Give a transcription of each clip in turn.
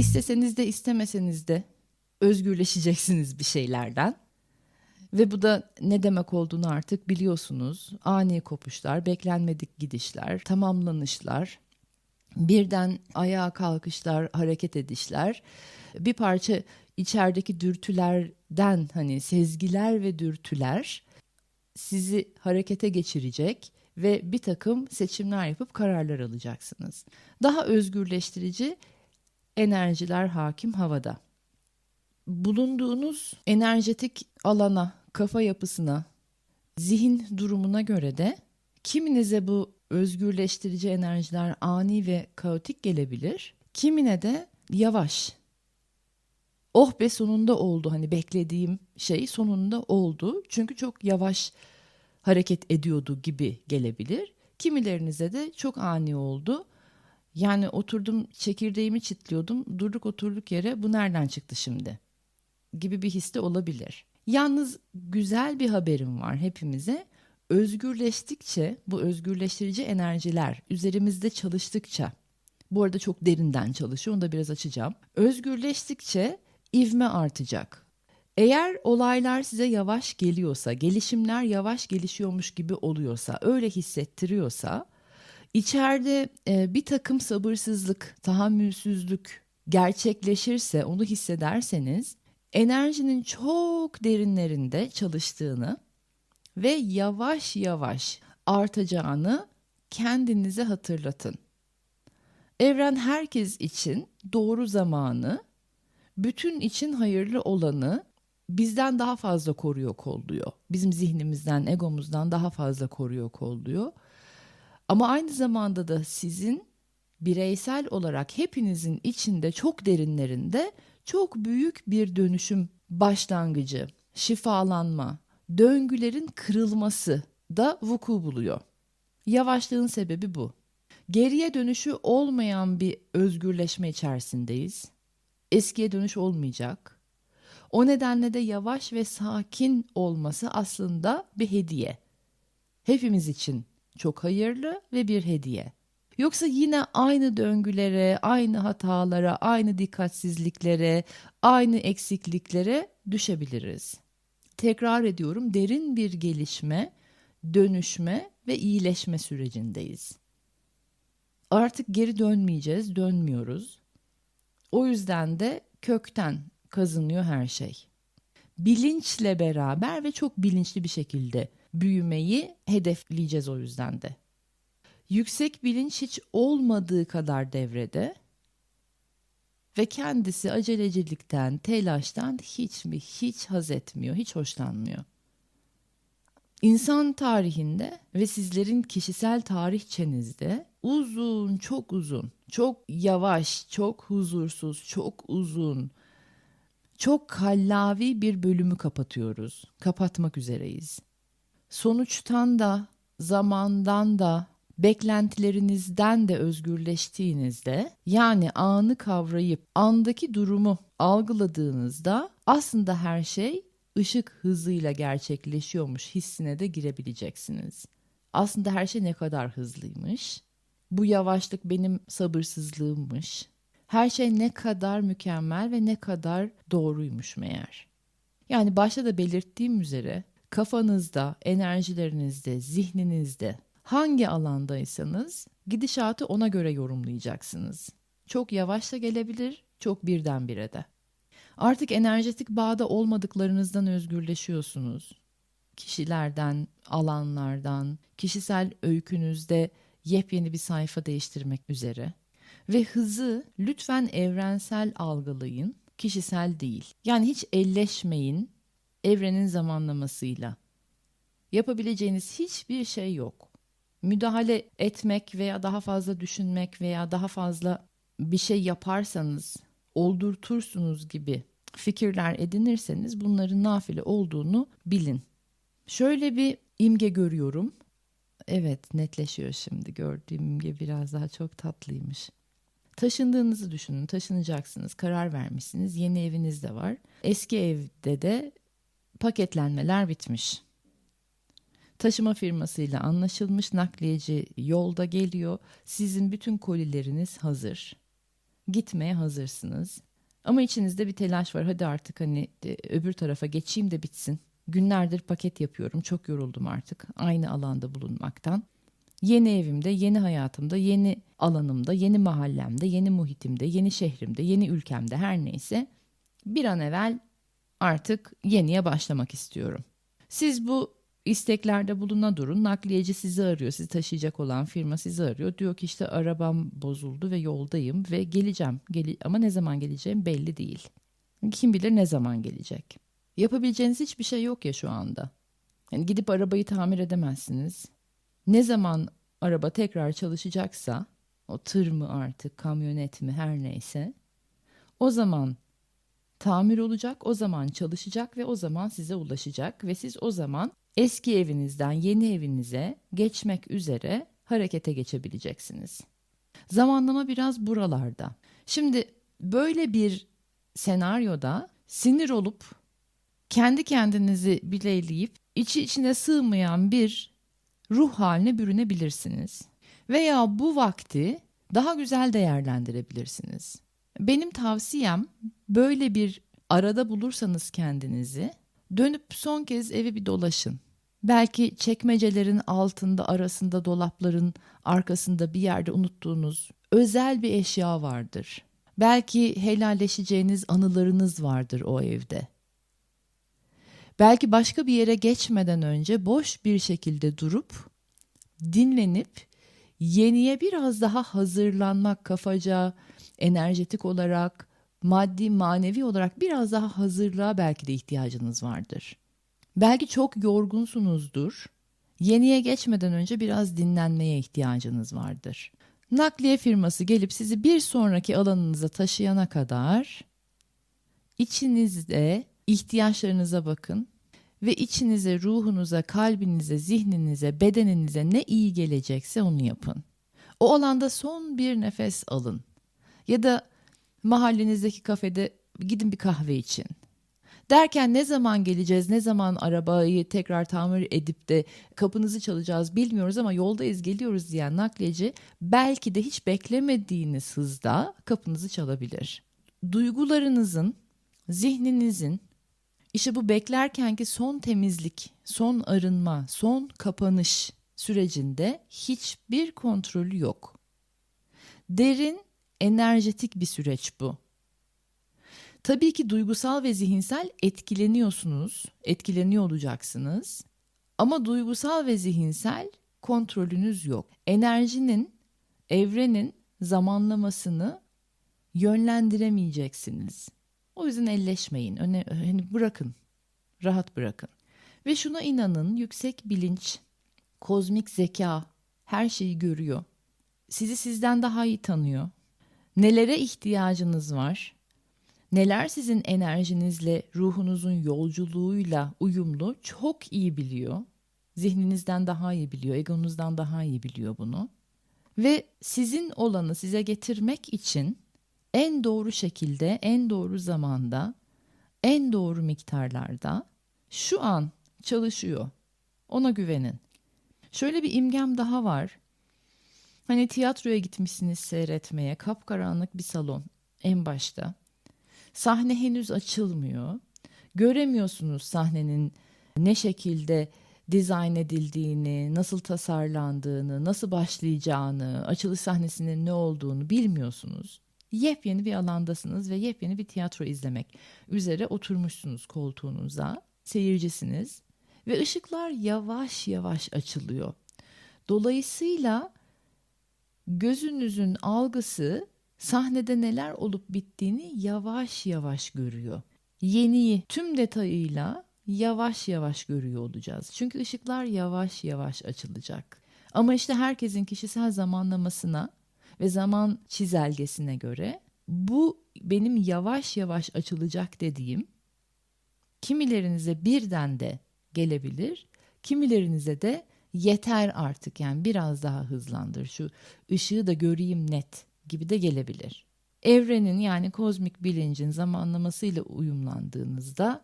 İsteseniz de istemeseniz de özgürleşeceksiniz bir şeylerden. Ve bu da ne demek olduğunu artık biliyorsunuz. Ani kopuşlar, beklenmedik gidişler, tamamlanışlar, birden ayağa kalkışlar, hareket edişler, bir parça içerideki dürtülerden hani sezgiler ve dürtüler sizi harekete geçirecek ve bir takım seçimler yapıp kararlar alacaksınız. Daha özgürleştirici enerjiler hakim havada. Bulunduğunuz enerjetik alana, kafa yapısına, zihin durumuna göre de kiminize bu özgürleştirici enerjiler ani ve kaotik gelebilir. Kimine de yavaş. Oh be sonunda oldu hani beklediğim şey sonunda oldu. Çünkü çok yavaş hareket ediyordu gibi gelebilir. Kimilerinize de çok ani oldu. Yani oturdum çekirdeğimi çitliyordum. Durduk oturduk yere bu nereden çıktı şimdi? Gibi bir his de olabilir. Yalnız güzel bir haberim var hepimize. Özgürleştikçe bu özgürleştirici enerjiler üzerimizde çalıştıkça bu arada çok derinden çalışıyor onu da biraz açacağım. Özgürleştikçe ivme artacak. Eğer olaylar size yavaş geliyorsa, gelişimler yavaş gelişiyormuş gibi oluyorsa, öyle hissettiriyorsa, içeride e, bir takım sabırsızlık, tahammülsüzlük gerçekleşirse, onu hissederseniz, enerjinin çok derinlerinde çalıştığını ve yavaş yavaş artacağını kendinize hatırlatın. Evren herkes için doğru zamanı, bütün için hayırlı olanı bizden daha fazla koruyor kolluyor. Bizim zihnimizden, egomuzdan daha fazla koruyor kolluyor. Ama aynı zamanda da sizin bireysel olarak hepinizin içinde çok derinlerinde çok büyük bir dönüşüm başlangıcı, şifalanma, döngülerin kırılması da vuku buluyor. Yavaşlığın sebebi bu. Geriye dönüşü olmayan bir özgürleşme içerisindeyiz. Eskiye dönüş olmayacak. O nedenle de yavaş ve sakin olması aslında bir hediye. Hepimiz için çok hayırlı ve bir hediye. Yoksa yine aynı döngülere, aynı hatalara, aynı dikkatsizliklere, aynı eksikliklere düşebiliriz. Tekrar ediyorum, derin bir gelişme, dönüşme ve iyileşme sürecindeyiz. Artık geri dönmeyeceğiz, dönmüyoruz. O yüzden de kökten kazınıyor her şey. Bilinçle beraber ve çok bilinçli bir şekilde büyümeyi hedefleyeceğiz o yüzden de. Yüksek bilinç hiç olmadığı kadar devrede ve kendisi acelecilikten, telaştan hiç mi hiç haz etmiyor, hiç hoşlanmıyor. İnsan tarihinde ve sizlerin kişisel tarihçenizde uzun, çok uzun, çok yavaş, çok huzursuz, çok uzun, çok kallavi bir bölümü kapatıyoruz. Kapatmak üzereyiz. Sonuçtan da, zamandan da, beklentilerinizden de özgürleştiğinizde yani anı kavrayıp andaki durumu algıladığınızda aslında her şey ışık hızıyla gerçekleşiyormuş hissine de girebileceksiniz. Aslında her şey ne kadar hızlıymış. Bu yavaşlık benim sabırsızlığımmış. Her şey ne kadar mükemmel ve ne kadar doğruymuş meğer. Yani başta da belirttiğim üzere kafanızda, enerjilerinizde, zihninizde hangi alandaysanız gidişatı ona göre yorumlayacaksınız. Çok yavaş da gelebilir, çok birdenbire de. Artık enerjetik bağda olmadıklarınızdan özgürleşiyorsunuz. Kişilerden, alanlardan, kişisel öykünüzde yepyeni bir sayfa değiştirmek üzere. Ve hızı lütfen evrensel algılayın, kişisel değil. Yani hiç elleşmeyin evrenin zamanlamasıyla. Yapabileceğiniz hiçbir şey yok. Müdahale etmek veya daha fazla düşünmek veya daha fazla bir şey yaparsanız oldurtursunuz gibi fikirler edinirseniz bunların nafile olduğunu bilin. Şöyle bir imge görüyorum. Evet netleşiyor şimdi gördüğüm imge biraz daha çok tatlıymış. Taşındığınızı düşünün, taşınacaksınız, karar vermişsiniz, yeni eviniz de var. Eski evde de paketlenmeler bitmiş. Taşıma firmasıyla anlaşılmış nakliyeci yolda geliyor. Sizin bütün kolileriniz hazır. Gitmeye hazırsınız. Ama içinizde bir telaş var. Hadi artık hani e, öbür tarafa geçeyim de bitsin. Günlerdir paket yapıyorum. Çok yoruldum artık aynı alanda bulunmaktan. Yeni evimde, yeni hayatımda, yeni alanımda, yeni mahallemde, yeni muhitimde, yeni şehrimde, yeni ülkemde her neyse bir an evvel artık yeniye başlamak istiyorum. Siz bu isteklerde buluna durun. Nakliyeci sizi arıyor. Sizi taşıyacak olan firma sizi arıyor. Diyor ki işte arabam bozuldu ve yoldayım ve geleceğim. Geli ama ne zaman geleceğim belli değil. Kim bilir ne zaman gelecek. Yapabileceğiniz hiçbir şey yok ya şu anda. Yani gidip arabayı tamir edemezsiniz. Ne zaman araba tekrar çalışacaksa, o tır mı artık, kamyonet mi her neyse, o zaman tamir olacak, o zaman çalışacak ve o zaman size ulaşacak ve siz o zaman eski evinizden yeni evinize geçmek üzere harekete geçebileceksiniz. Zamanlama biraz buralarda. Şimdi böyle bir senaryoda sinir olup kendi kendinizi bileyleyip içi içine sığmayan bir ruh haline bürünebilirsiniz. Veya bu vakti daha güzel değerlendirebilirsiniz. Benim tavsiyem böyle bir arada bulursanız kendinizi dönüp son kez evi bir dolaşın. Belki çekmecelerin altında, arasında, dolapların arkasında bir yerde unuttuğunuz özel bir eşya vardır. Belki helalleşeceğiniz anılarınız vardır o evde. Belki başka bir yere geçmeden önce boş bir şekilde durup dinlenip yeniye biraz daha hazırlanmak kafaca, enerjetik olarak, maddi manevi olarak biraz daha hazırlığa belki de ihtiyacınız vardır. Belki çok yorgunsunuzdur. Yeniye geçmeden önce biraz dinlenmeye ihtiyacınız vardır. Nakliye firması gelip sizi bir sonraki alanınıza taşıyana kadar içinizde ihtiyaçlarınıza bakın ve içinize, ruhunuza, kalbinize, zihninize, bedeninize ne iyi gelecekse onu yapın. O alanda son bir nefes alın. Ya da mahallenizdeki kafede gidin bir kahve için. Derken ne zaman geleceğiz, ne zaman arabayı tekrar tamir edip de kapınızı çalacağız bilmiyoruz ama yoldayız geliyoruz diyen nakliyeci belki de hiç beklemediğiniz hızda kapınızı çalabilir. Duygularınızın, zihninizin işte bu beklerkenki son temizlik, son arınma, son kapanış sürecinde hiçbir kontrolü yok. Derin, enerjetik bir süreç bu. Tabii ki duygusal ve zihinsel etkileniyorsunuz, etkileniyor olacaksınız. Ama duygusal ve zihinsel kontrolünüz yok. Enerjinin, evrenin zamanlamasını yönlendiremeyeceksiniz. O yüzden elleşmeyin, öne, hani bırakın, rahat bırakın. Ve şuna inanın, yüksek bilinç, kozmik zeka her şeyi görüyor. Sizi sizden daha iyi tanıyor. Nelere ihtiyacınız var? Neler sizin enerjinizle, ruhunuzun yolculuğuyla uyumlu çok iyi biliyor. Zihninizden daha iyi biliyor, egonuzdan daha iyi biliyor bunu. Ve sizin olanı size getirmek için en doğru şekilde, en doğru zamanda, en doğru miktarlarda şu an çalışıyor. Ona güvenin. Şöyle bir imgem daha var. Hani tiyatroya gitmişsiniz seyretmeye, kapkaranlık bir salon en başta. Sahne henüz açılmıyor. Göremiyorsunuz sahnenin ne şekilde dizayn edildiğini, nasıl tasarlandığını, nasıl başlayacağını, açılış sahnesinin ne olduğunu bilmiyorsunuz. Yepyeni bir alandasınız ve yepyeni bir tiyatro izlemek üzere oturmuşsunuz koltuğunuza, seyircisiniz ve ışıklar yavaş yavaş açılıyor. Dolayısıyla gözünüzün algısı sahnede neler olup bittiğini yavaş yavaş görüyor. Yeniyi tüm detayıyla yavaş yavaş görüyor olacağız. Çünkü ışıklar yavaş yavaş açılacak. Ama işte herkesin kişisel zamanlamasına ve zaman çizelgesine göre bu benim yavaş yavaş açılacak dediğim kimilerinize birden de gelebilir, kimilerinize de yeter artık yani biraz daha hızlandır şu ışığı da göreyim net gibi de gelebilir. Evrenin yani kozmik bilincin zamanlamasıyla uyumlandığınızda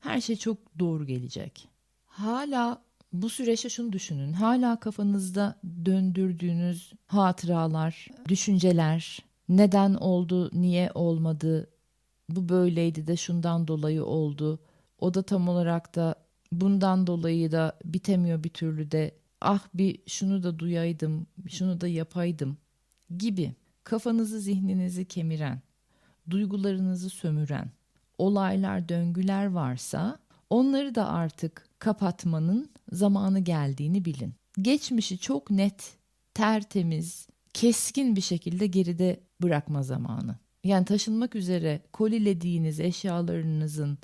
her şey çok doğru gelecek. Hala bu süreçte şunu düşünün. Hala kafanızda döndürdüğünüz hatıralar, düşünceler, neden oldu, niye olmadı, bu böyleydi de şundan dolayı oldu. O da tam olarak da bundan dolayı da bitemiyor bir türlü de ah bir şunu da duyaydım, şunu da yapaydım gibi kafanızı zihninizi kemiren, duygularınızı sömüren olaylar, döngüler varsa onları da artık kapatmanın zamanı geldiğini bilin. Geçmişi çok net, tertemiz, keskin bir şekilde geride bırakma zamanı. Yani taşınmak üzere kolilediğiniz eşyalarınızın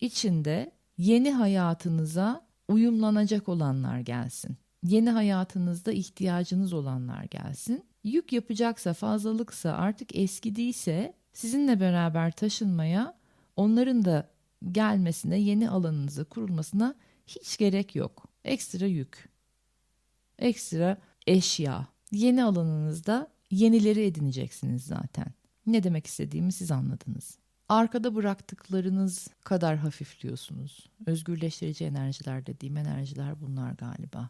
içinde yeni hayatınıza uyumlanacak olanlar gelsin. Yeni hayatınızda ihtiyacınız olanlar gelsin. Yük yapacaksa, fazlalıksa, artık eskidiyse sizinle beraber taşınmaya, onların da gelmesine, yeni alanınızı kurulmasına hiç gerek yok. Ekstra yük, ekstra eşya. Yeni alanınızda yenileri edineceksiniz zaten. Ne demek istediğimi siz anladınız. Arkada bıraktıklarınız kadar hafifliyorsunuz. Özgürleştirici enerjiler dediğim enerjiler bunlar galiba.